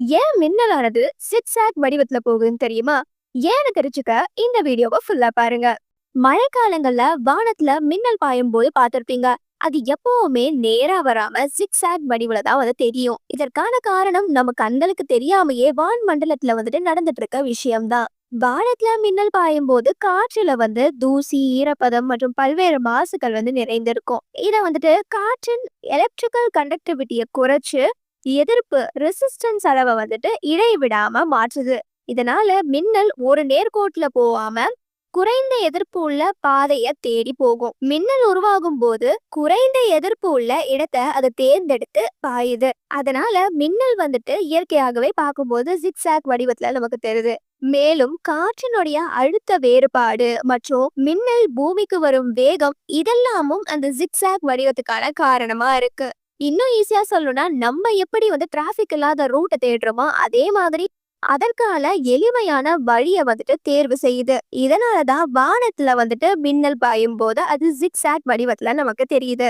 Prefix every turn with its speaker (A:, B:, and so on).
A: ஏன் மின்னலானது சிக்ஸாக் வடிவத்துல போகுதுன்னு தெரியுமா? ஏன்னு தெரிஞ்சுக்க இந்த வீடியோவை ஃபுல்லா பாருங்க. மழைக்காலங்கள்ல வானத்துல மின்னல் பாயும் போது பார்த்துருப்பீங்க. அது எப்பவுமே நேரா வராம சிக்ஸாக் வடிவுல தான் வந்து தெரியும். இதற்கான காரணம் நம்ம கண்களுக்கு தெரியாமையே வான் மண்டலத்துல வந்துட்டு நடந்துட்டு இருக்க விஷயம்தான். வானத்துல மின்னல் பாயும் போது காற்றுல வந்து தூசி ஈரப்பதம் மற்றும் பல்வேறு மாசுகள் வந்து நிறைந்திருக்கும். இதை வந்துட்டு காற்றின் எலக்ட்ரிக்கல் கண்டக்டிவிட்டியை குறைச்சு எதிர்ப்பு ரெசிஸ்டன்ஸ் அளவை வந்துட்டு இடைவிடாம மாற்றுது. இதனால மின்னல் ஒரு நேர்கோட்டுல போகாம குறைந்த எதிர்ப்பு உள்ள பாதைய தேடி போகும். மின்னல் உருவாகும் போது குறைந்த எதிர்ப்பு உள்ள இடத்தை அதை தேர்ந்தெடுத்து பாயுது. அதனால மின்னல் வந்துட்டு இயற்கையாகவே பார்க்கும்போது ஜிக்ஸாக் வடிவத்துல நமக்கு தெரியுது. மேலும் காற்றினுடைய அழுத்த வேறுபாடு மற்றும் மின்னல் பூமிக்கு வரும் வேகம் இதெல்லாமும் அந்த ஜிக்ஸாக் வடிவத்துக்கான காரணமா இருக்கு. இன்னும் ஈஸியா சொல்லணும்னா நம்ம எப்படி வந்து டிராஃபிக் இல்லாத ரூட்டை தேடுறோமோ அதே மாதிரி அதற்கான எளிமையான வழியை வந்துட்டு தேர்வு செய்யுது. இதனாலதான் வானத்துல வந்துட்டு மின்னல் பாயும் போது அது ஜிக்ஸாக் வடிவத்துல நமக்கு தெரியுது.